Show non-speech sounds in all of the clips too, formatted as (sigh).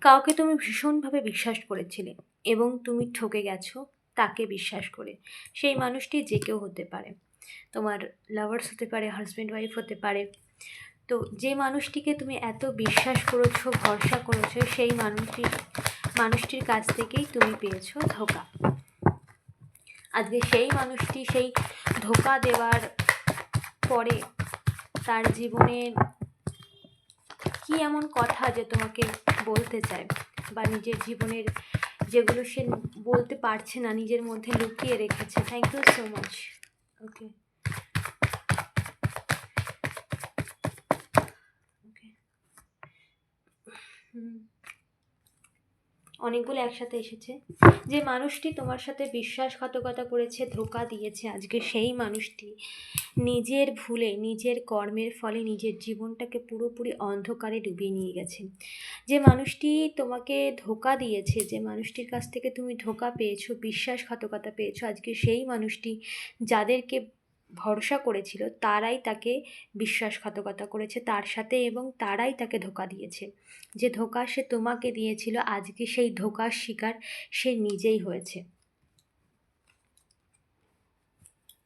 কাউকে তুমি ভীষণভাবে বিশ্বাস করেছিলে এবং তুমি ঠকে গেছো তাকে বিশ্বাস করে। সেই মানুষটি যে কেউ হতে পারে। তোমার লাভার্স হতে পারে হাজব্যান্ড ওয়াইফ হতে পারে। তো যে মানুষটিকে তুমি এত বিশ্বাস করেছ, ভরসা করেছ, সেই মানুষটি, মানুষটির কাছ থেকেই তুমি পেয়েছ ধোকা। আজকে সেই মানুষটি সেই ধোকা দেওয়ার পরে তার জীবনের কি এমন কথা যে তোমাকে বলতে চায় বা নিজের জীবনের যেগুলো সে বলতে পারছে না, নিজের মধ্যে লুকিয়ে রেখেছে। Thank you so much okay অনেকগুলো একসাথে এসেছে। যে মানুষটি তোমার সাথে বিশ্বাসঘাতকতা করেছে, ধোকা দিয়েছে, আজকে সেই মানুষটি। নিজের ভুলে, নিজের কর্মের ফলে নিজের জীবনটাকে পুরোপুরি অন্ধকারে ডুবিয়ে নিয়ে গেছে। যে মানুষটি তোমাকে ধোকা দিয়েছে, যে মানুষটির কাছ থেকে তুমি ধোকা পেয়েছ, বিশ্বাসঘাতকতা পেয়েছ, আজকে সেই মানুষটি যাদেরকে ভরসা করেছিল, তারাই তাকে বিশ্বাসঘাতকতা করেছে তার সাথে এবং তারাই তাকে ধোকা দিয়েছে। যে ধোকা সে তোমাকে দিয়েছিল, আজকে সেই ধোকার শিকার সে নিজেই হয়েছে।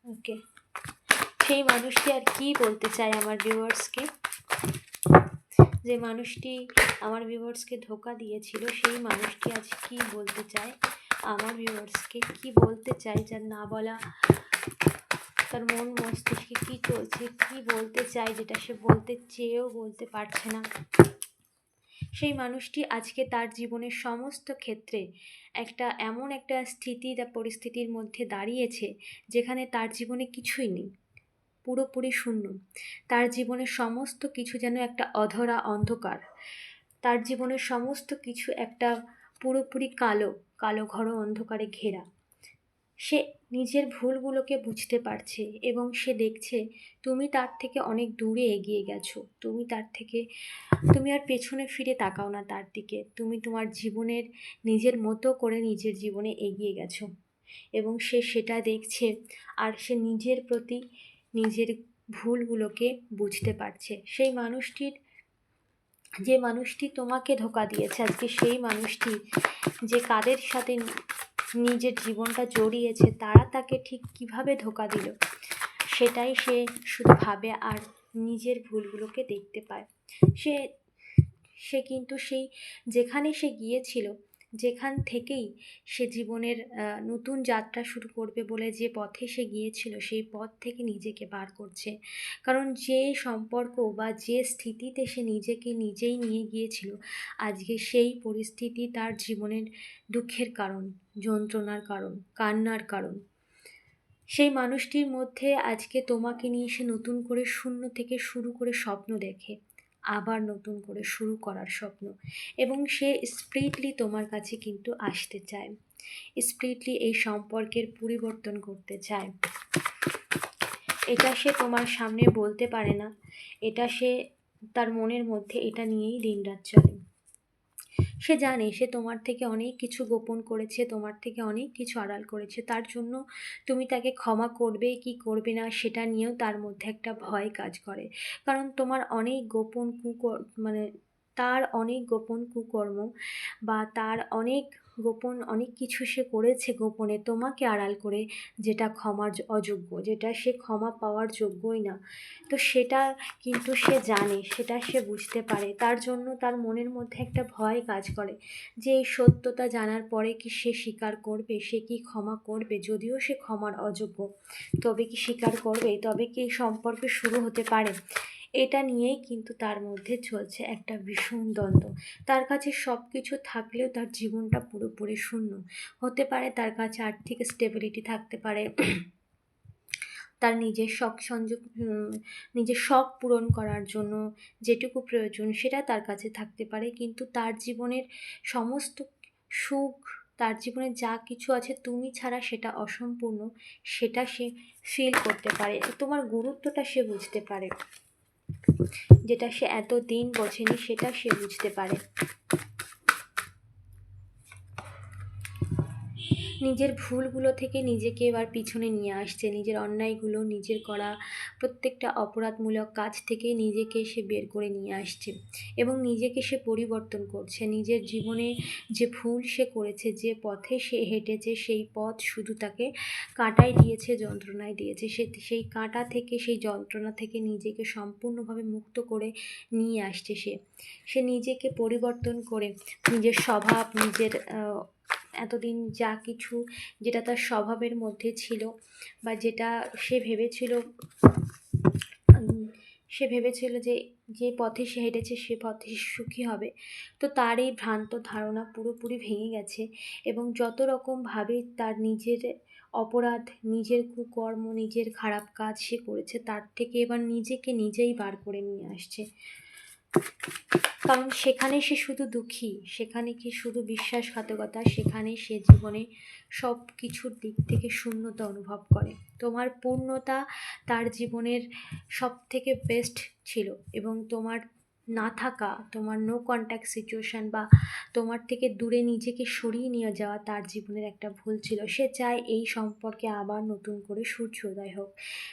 ওকে সেই মানুষটি আর কি বলতে চায় আমার ভিউয়ার্সকে যে মানুষটি আমার ভিউয়ার্সকে ধোকা দিয়েছিল, সেই মানুষটি আজ কি বলতে চায়? আমার ভিউয়ার্সকে কি বলতে চায় যার না বলা, তার মন মস্তিষ্কে কী চলছে, কী বলতে চায় যেটা সে বলতে চেয়েও বলতে পারছে না। সেই মানুষটি আজকে তার জীবনের সমস্ত ক্ষেত্রে একটা এমন একটা স্থিতি বা পরিস্থিতির মধ্যে দাঁড়িয়েছে যেখানে তার জীবনে কিছুই নেই। পুরোপুরি শূন্য। তার জীবনের সমস্ত কিছু যেন একটা অধরা অন্ধকার। তার জীবনের সমস্ত কিছু একটা পুরোপুরি কালো কালো ঘর অন্ধকারে ঘেরা। সে নিজের ভুলগুলোকে বুঝতে পারছে এবং সে দেখছে, তুমি তার থেকে অনেক দূরে এগিয়ে গেছো। তুমি তার থেকে, তুমি আর পেছনে ফিরে তাকাও না তার দিকে। তুমি তোমার জীবনের, নিজের মতো করে নিজের জীবনে এগিয়ে গেছো। এবং সে সেটা দেখছে আর সে নিজের প্রতি নিজের ভুলগুলোকে বুঝতে পারছে। সেই মানুষটির, যে মানুষটি তোমাকে ধোকা দিয়েছে আজকে, সেই মানুষটি যে কাদের সাথে নিজের জীবনটা জড়িয়েছে, তারা তাকে ঠিক কীভাবে ধোকা দিল, সেটাই সে শুধু ভাবে আর নিজের ভুলগুলোকে দেখতে পায়। সে সে কিন্তু সেই, যেখানে সে গিয়েছিল যেখান থেকেই সে জীবনের নতুন যাত্রা শুরু করবে বলে যে পথে সে গিয়েছিল, সেই পথ থেকে নিজেকে বার করছে। কারণ যে সম্পর্ক বা যে স্থিতিতে সে নিজেকে নিজেই নিয়ে গিয়েছিল, আজকে সেই পরিস্থিতি তার জীবনের দুঃখের কারণ, যন্ত্রণার কারণ, কান্নার কারণ। সেই মানুষটির মধ্যে আজকে তোমাকে নিয়ে সে নতুন করে শূন্য থেকে শুরু করে স্বপ্ন দেখে। আবার নতুন করে শুরু করার স্বপ্ন। এবং সে স্প্রিটলি তোমার কাছে কিন্তু আসতে চায়। স্প্রিটলি এই সম্পর্কের পরিবর্তন করতে চায়। এটা সে তোমার সামনে বলতে পারে না। এটা সে তার মনের মধ্যে এটা নিয়েই দিনরাত চলে। সে জানে, সে তোমার থেকে অনেক কিছু গোপন করেছে, তোমার থেকে অনেক কিছু আড়াল করেছে। তার জন্য তুমি তাকে ক্ষমা করবে, কি করবে না সেটা নিয়েও তার মধ্যে একটা ভয় কাজ করে। কারণ তোমার অনেক গোপন কুকর মানে তার অনেক গোপন কুকর্ম বা তার অনেক গোপন অনেক কিছু সে করেছে গোপনে। তোমাকে আড়াল করে যেটা ক্ষমার অযোগ্য, যেটা সে ক্ষমা পাওয়ার যোগ্যই না। তো সেটা কিন্তু সে জানে, সেটা সে বুঝতে পারে। তার জন্য তার মনের মধ্যে একটা ভয় কাজ করে যে এই সত্যতা জানার পরে কি সে স্বীকার করবে, সে কি ক্ষমা করবে? যদিও সে ক্ষমার অযোগ্য, তবে কি স্বীকার করবে? তবে কি সম্পর্ক শুরু হতে পারে? এটা নিয়েই কিন্তু তার মধ্যে চলছে একটা ভীষণ দ্বন্দ্ব। তার কাছে সব কিছু থাকলেও তার জীবনটা পুরোপুরি শূন্য। হতে পারে তার কাছে আর্থিক স্টেবিলিটি থাকতে পারে। তার নিজের শখ সংযোগ নিজের শখ পূরণ করার জন্য যেটুকু প্রয়োজন সেটা তার কাছে থাকতে পারে। কিন্তু তার জীবনের সমস্ত সুখ, তার জীবনে যা কিছু আছে তুমি ছাড়া সেটা অসম্পূর্ণ, সেটা সে ফিল করতে পারে। তোমার গুরুত্বটা সে বুঝতে পারে। যেটা সে এত দিন বোঝেনি সেটা সে বুঝতে পারে। নিজের ভুলগুলো থেকে নিজেকে এবার পিছনে নিয়ে আসছে। নিজের অন্যায়গুলো নিজের করা প্রত্যেকটা অপরাধমূলক কাজ থেকে নিজেকে সে বের করে নিয়ে আসছে এবং নিজেকে সে পরিবর্তন করছে। নিজের জীবনে যে ভুল সে করেছে, যে পথে সে হেঁটেছে, সেই পথ শুধু তাকে কাঁটাই দিয়েছে যন্ত্রণায় দিয়েছে। সে সেই কাঁটা থেকে, সেই যন্ত্রণা থেকে নিজেকে সম্পূর্ণভাবে মুক্ত করে নিয়ে আসছে সে। সে নিজেকে পরিবর্তন করে নিজের স্বভাব, নিজের এতদিন যা কিছু যেটা তার স্বভাবের মধ্যে ছিল বা যেটা সে ভেবেছিল সে ভেবেছিল যে যে পথে সে হেঁটেছে সে পথে সুখী হবে। তো তার এই ভ্রান্ত ধারণা পুরোপুরি ভেঙে গেছে এবং যত রকমভাবে তার নিজের অপরাধ, নিজের কুকর্ম, নিজের খারাপ কাজ সে করেছে, তার থেকে এবার নিজেকে নিজেই বার করে নিয়ে আসছে। কারণ সেখানে সে শুধু দুঃখী, সেখানে কি শুধু বিশ্বাসঘাতকতা, সেখানে সে জীবনে সব কিছুর দিক থেকে শূন্যতা অনুভব করে। তোমার পূর্ণতা তার জীবনের সব থেকে বেস্ট ছিল এবং তোমার না থাকা, তোমার নো কন্ট্যাক্ট সিচুয়েশান বা তোমার থেকে দূরে নিজেকে সরিয়ে নিয়ে যাওয়া তার জীবনের একটা ভুল ছিল। সে চায় এই সম্পর্কে আবার নতুন করে সূর্যোদয় হোক।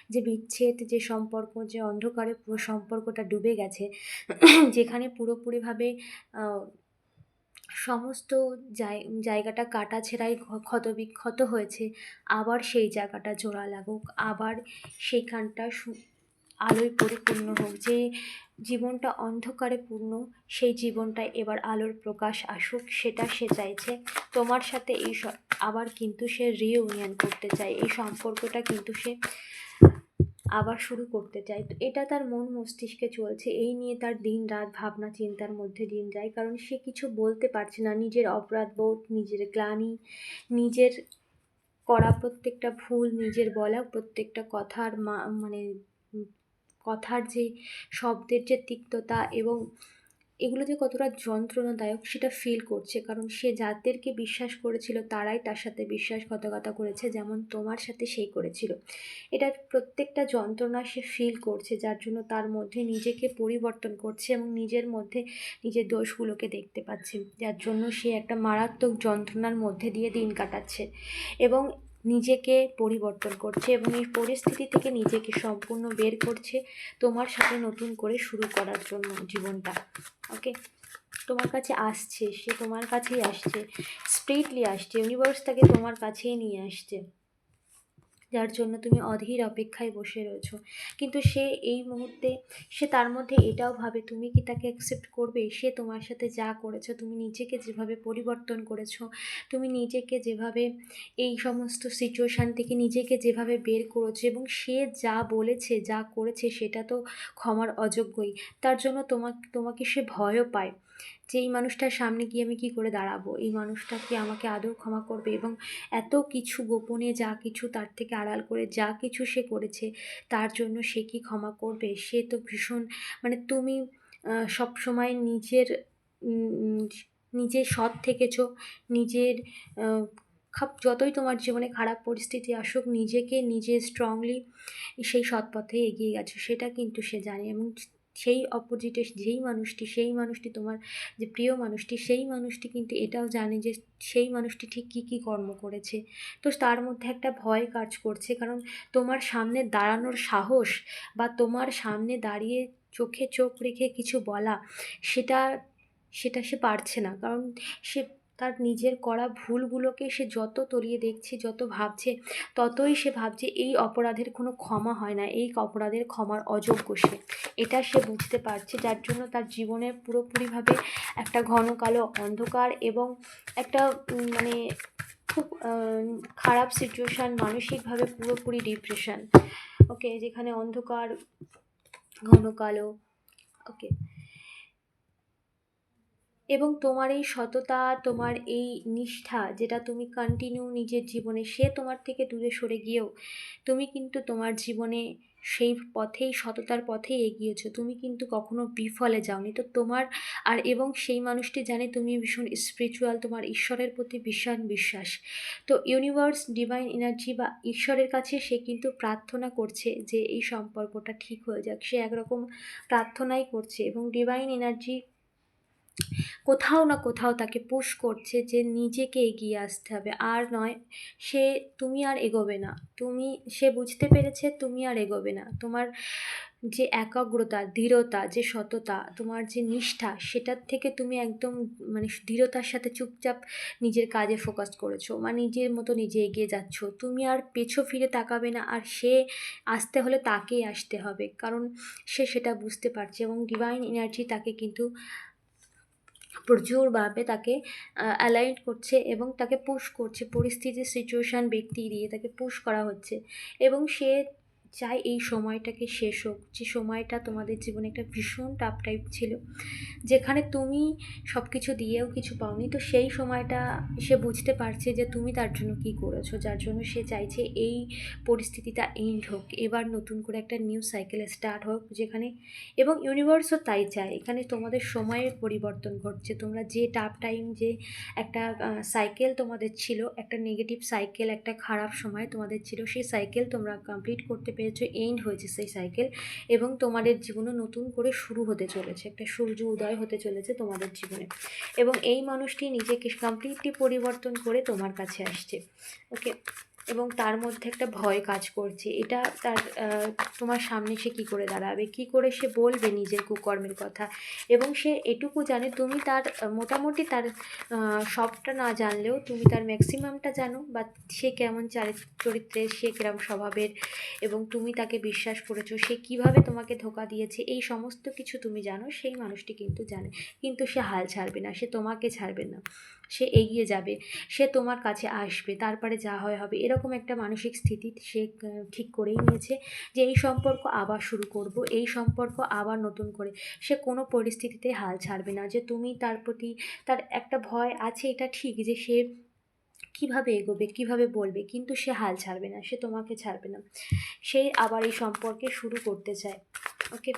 যে বিচ্ছেদ, যে সম্পর্ক, যে অন্ধকারে পুরো সম্পর্কটা ডুবে গেছে, (clears throat) যেখানে পুরোপুরিভাবে সমস্ত জায়গাটা কাটা ছেঁড়াই ক্ষতবিক্ষত হয়েছে, আবার সেই জায়গাটা জোড়া লাগুক, আবার সেইখানটা আলোয় পরিপূর্ণ হোক, যে জীবনটা অন্ধকারে পূর্ণ, সেই জীবনটায় এবার আলোর প্রকাশ আসুক, সেটা সে চাইছে। তোমার সাথে এই আবার কিন্তু সে রিইউনিয়ন করতে চায়। এই সম্পর্কটা কিন্তু সে আবার শুরু করতে চায়। তো এটা তার মন মস্তিষ্কে চলছে। এই নিয়ে তার দিন রাত ভাবনা চিন্তার মধ্যে দিন যায়। কারণ সে কিছু বলতে পারছে না। নিজের অপরাধ বোধ, নিজের গ্লানি, নিজের করা প্রত্যেকটা ভুল, নিজের বলা প্রত্যেকটা কথার মানে কথার যে শব্দের যে তিক্ততা এবং এগুলো যে কতটা যন্ত্রণাদায়ক সেটা ফিল করছে। কারণ সে যাদেরকে বিশ্বাস করেছিল, তারাই তার সাথে বিশ্বাসঘাতকতা করেছে, যেমন তোমার সাথে সেই করেছিল। এটার প্রত্যেকটা যন্ত্রণা সে ফিল করছে, যার জন্য তার মধ্যে নিজেকে পরিবর্তন করছে এবং নিজের মধ্যে নিজের দোষগুলোকে দেখতে পাচ্ছে। যার জন্য সে একটা মারাত্মক যন্ত্রণার মধ্যে দিয়ে দিন কাটাচ্ছে। এবং নিজেকে পরিবর্তন করছে এবং এই পরিস্থিতি থেকে নিজেকে সম্পূর্ণ বের করছে তোমার সাথে নতুন করে শুরু করার জন্য জীবনটা। ওকে তোমার কাছে আসছে, সে তোমার কাছেই আসছে স্প্রিটলি আসছে ইউনিভার্স তাকে তোমার কাছেই নিয়ে আসছে। যার জন্য তুমি অধীর অপেক্ষায় বসে রয়েছো। কিন্তু সে এই মুহূর্তে, সে তার মধ্যে এটাও ভাবে, তুমি কি তাকে অ্যাকসেপ্ট করবে? সে তোমার সাথে যা করেছ, তুমি নিজেকে যেভাবে পরিবর্তন করেছ, তুমি নিজেকে যেভাবে এই সমস্ত সিচুয়েশান থেকে নিজেকে যেভাবে বের করেছ এবং সে যা বলেছে, যা করেছে, সেটা তো ক্ষমার অযোগ্যই। তার জন্য তোমাকে তোমাকে সে ভয়ও পায় যে, এই মানুষটার সামনে গিয়ে আমি কী করে দাঁড়াবো? এই মানুষটা কি আমাকে আদৌ ক্ষমা করবে? এবং এত কিছু গোপনে যা কিছু তার থেকে আড়াল করে যা কিছু সে করেছে, তার জন্য সে কি ক্ষমা করবে? সে তো ভীষণ মানে তুমি সব সময় নিজের নিজে সৎ থেকেছো, নিজের খাপ, যতই তোমার জীবনে খারাপ পরিস্থিতি আসুক, নিজেকে নিজে স্ট্রংলি সেই সৎ পথে এগিয়ে গেছো, সেটা কিন্তু সে জানে এবং সেই অপোজিটে যেই মানুষটি, সেই মানুষটি তোমার যে প্রিয় মানুষটি, সেই মানুষটি কিন্তু এটাও জানে যে সেই মানুষটি ঠিক কী কী কর্ম করেছে। তো তার মধ্যে একটা ভয় কাজ করছে কারণ তোমার সামনে দাঁড়ানোর সাহস বা তোমার সামনে দাঁড়িয়ে চোখে চোখ রেখে কিছু বলা, সেটা সেটা সে পারছে না। কারণ সে তার নিজের করা ভুলগুলোকে সে যত তলিয়ে দেখছে, যত ভাবছে, ততই সে ভাবছে এই অপরাধের কোনো ক্ষমা হয় না, এই অপরাধের ক্ষমার অযোগ্য সে। এটা সে বুঝতে পারছে, যার জন্য তার জীবনে পুরোপুরিভাবে একটা ঘন কালো অন্ধকার এবং একটা মানে খুব খারাপ সিচুয়েশান মানসিকভাবে পুরোপুরি ডিপ্রেশন ওকে যেখানে অন্ধকার, ঘন কালো ওকে এবং তোমার এই সততা, তোমার এই নিষ্ঠা যেটা তুমি কন্টিনিউ নিজের জীবনে, সে তোমার থেকে দূরে সরে গিয়েও তুমি কিন্তু তোমার জীবনে সেই পথেই, সততার পথেই এগিয়েছো। তুমি কিন্তু কখনো বিফলে যাওনি। তো তোমার আর এবং সেই মানুষটি জানে তুমি ভীষণ স্পিরিচুয়াল তোমার ঈশ্বরের প্রতি ভীষণ বিশ্বাস। তো ইউনিভার্স ডিভাইন এনার্জি বা ঈশ্বরের কাছে সে কিন্তু প্রার্থনা করছে যে এই সম্পর্কটা ঠিক হয়ে যাক। সে একরকম প্রার্থনাই করছে এবং ডিভাইন এনার্জি কোথাও না কোথাও তাকে পুশ করছে যে নিজেকে এগিয়ে আসতে হবে। আর নয়, সে তুমি আর এগোবে না। তুমি, সে বুঝতে পেরেছে তুমি আর এগোবে না। তোমার যে একাগ্রতা, দৃঢ়তা, যে সততা, তোমার যে নিষ্ঠা, সেটার থেকে তুমি একদম মানে দৃঢ়তার সাথে চুপচাপ নিজের কাজে ফোকাস করেছ বা নিজের মতো নিজে এগিয়ে যাচ্ছ। তুমি আর পেছো ফিরে তাকাবে না আর সে আসতে হলে তাকেই আসতে হবে। কারণ সে সেটা বুঝতে পারছে এবং ডিভাইন এনার্জি তাকে কিন্তু প্রচুরভাবে তাকে অ্যালাইন করছে এবং তাকে পুশ করছে। পরিস্থিতি সিচুয়েশান ব্যক্তি দিয়ে তাকে পুশ করা হচ্ছে। এবং সে চাই এই সময়টাকে শেষ হোক। যে সময়টা তোমাদের জীবনে একটা ভীষণ টাফ টাইপ ছিল। যেখানে তুমি সব কিছু দিয়েও কিছু পাওনি, তো সেই সময়টা সে বুঝতে পারছে যে তুমি তার জন্য কী করেছ। যার জন্য সে চাইছে এই পরিস্থিতিটা এন্ড হোক। এবার নতুন করে একটা নিউ সাইকেল স্টার্ট হোক, যেখানে এবং ইউনিভার্সও তাই চায়। এখানে তোমাদের সময়ের পরিবর্তন ঘটছে। তোমরা যে টাফ টাইম যে একটা সাইকেল তোমাদের ছিল, একটা নেগেটিভ সাইকেল একটা খারাপ সময় তোমাদের ছিল, সেই সাইকেল তোমরা কমপ্লিট করতে পেরেছ এন্ড হয়েছে সেই সাইকেল এবং তোমাদের জীবনে নতুন করে শুরু হতে চলেছে। একটা সূর্য উদয় হতে চলেছে তোমাদের জীবনে এবং এই মানুষটি নিজেকে কমপ্লিটলি পরিবর্তন করে তোমার কাছে আসছে। ওকে এবং তার মধ্যে একটা ভয় কাজ করছে। এটা তার তোমার সামনে সে কী করে দাঁড়াবে? কী করে সে বলবে নিজের কুকর্মের কথা? এবং সে এটুকু জানে, তুমি তার, মোটামুটি তার সবটা না জানলেও তুমি তার ম্যাক্সিমামটা জানো বা সে কেমন চরিত্রের সে কিরম স্বভাবের এবং তুমি তাকে বিশ্বাস করেছ, সে কীভাবে তোমাকে ধোকা দিয়েছে, এই সমস্ত কিছু তুমি জানো, সেই মানুষটি কিন্তু জানে। কিন্তু সে হাল ছাড়বে না, সে তোমাকে ছাড়বে না। সে এগিয়ে যাবে, সে তোমার কাছে আসবে, তারপরে যা হয় হবে, এরকম একটা মানসিক স্থিতি সে ঠিক করেই নিয়েছে যে এই সম্পর্ক আবার শুরু করব, এই সম্পর্ক আবার নতুন করে। সে কোনো পরিস্থিতিতে হাল ছাড়বে না যে তুমি তার প্রতি তার একটা ভয় আছে, এটা ঠিক যে সে কীভাবে এগোবে, কীভাবে বলবে, কিন্তু সে হাল ছাড়বে না, সে তোমাকে ছাড়বে না। সে আবার এই সম্পর্কে শুরু করতে চায়। ওকে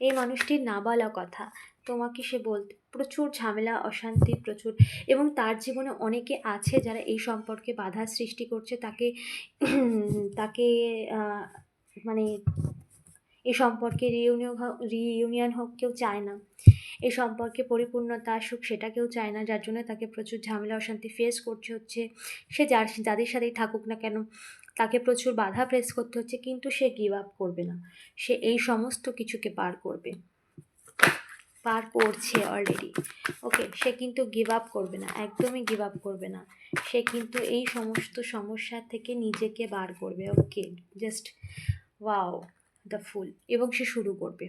এই মানুষটির না বলা কথা তোমাকে সে বলতে, প্রচুর ঝামেলা, অশান্তি প্রচুর। এবং তার জীবনে অনেকে আছে যারা এই সম্পর্কে বাধা সৃষ্টি করছে, তাকে (clears throat) তাকে মানে এই সম্পর্কে রিউনিয়ন হোক কেউ চায় না। এই সম্পর্কে পরিপূর্ণতা আসুক সেটা কেউ চায় না, যার জন্য তাকে প্রচুর ঝামেলা, অশান্তি ফেস করছে হচ্ছে। সে যার, যাদের সাথেই থাকুক না কেন, তাকে প্রচুর বাধা ফেস করতে হচ্ছে, কিন্তু সে গিভ আপ করবে না। সে এই সমস্ত কিছুকে পার করবে। পার করছে অলরেডি ওকে সে কিন্তু গিভ আপ করবে না, একদমই গিভ আপ করবে না। সে কিন্তু এই সমস্ত সমস্যা থেকে নিজেকে বার করবে। Okay just wow the full এবং সে শুরু করবে।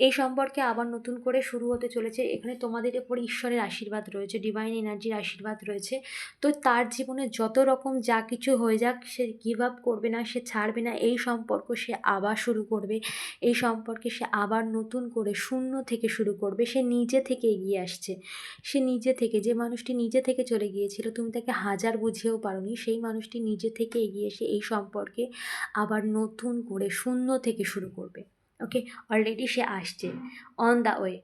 এই সম্পর্কে আবার নতুন করে শুরু হতে চলেছে। এখানে তোমাদের উপর ঈশ্বরের আশীর্বাদ রয়েছে ডিভাইন এনার্জির আশীর্বাদ রয়েছে। তো তার জীবনে যত রকম যা কিছু হয়ে যাক, সে গিভ আপ করবে না, সে ছাড়বে না, এই সম্পর্ক সে আবার শুরু করবে। এই সম্পর্কে সে আবার নতুন করে শূন্য থেকে শুরু করবে। সে নিজে থেকে এগিয়ে আসছে। সে নিজে থেকে, যে মানুষটি নিজে থেকে চলে গিয়েছিল, তুমি তাকে হাজার বুঝেও পারোনি, সেই মানুষটি নিজে থেকে এগিয়ে এসে এই সম্পর্কে আবার নতুন করে শূন্য থেকে শুরু করবে। ওকে অলরেডি সে আসছে। অন দ্য ওয়ে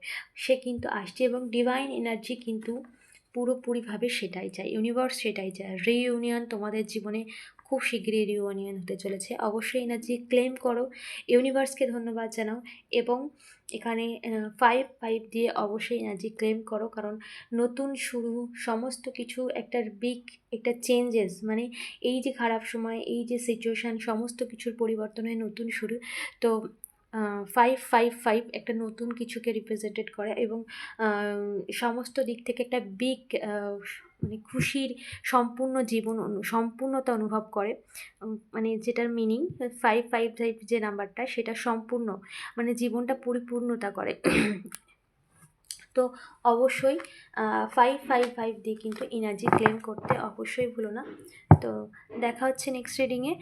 সে কিন্তু আসছে এবং ডিভাইন এনার্জি কিন্তু পুরোপুরিভাবে সেটাই চায়। ইউনিভার্স সেটাই চায়। রিইউনিয়ন তোমাদের জীবনে খুব শীঘ্রই রিউনিয়ন হতে চলেছে। অবশ্যই এনার্জি ক্লেম করো। ইউনিভার্সকে ধন্যবাদ জানাও এবং এখানে ফাইভ ফাইভ দিয়ে অবশ্যই এনার্জি ক্লেম করো। কারণ নতুন শুরু, সমস্ত কিছু একটা বিগ একটা চেঞ্জেস মানে এই যে খারাপ সময়, এই যে সিচুয়েশান সমস্ত কিছুর পরিবর্তন হয়ে নতুন শুরু। তো ফাইভ ফাইভ ফাইভ একটা নতুন কিছুকে রিপ্রেজেন্টেড করে এবং সমস্ত দিক থেকে একটা বিগ মানে খুশির সম্পূর্ণ জীবন সম্পূর্ণতা অনুভব করে। মানে যেটার মিনিং ফাইভ ফাইভ ফাইভ যে নাম্বারটা, সেটা সম্পূর্ণ মানে জীবনটা পরিপূর্ণতা করে। তো অবশ্যই ফাইভ ফাইভ ফাইভ দিয়ে কিন্তু এনার্জি ক্লেম করতে অবশ্যই ভুলো না। তো দেখা হচ্ছে নেক্সট রিডিংয়ে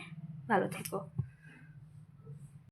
ভালো থেকো।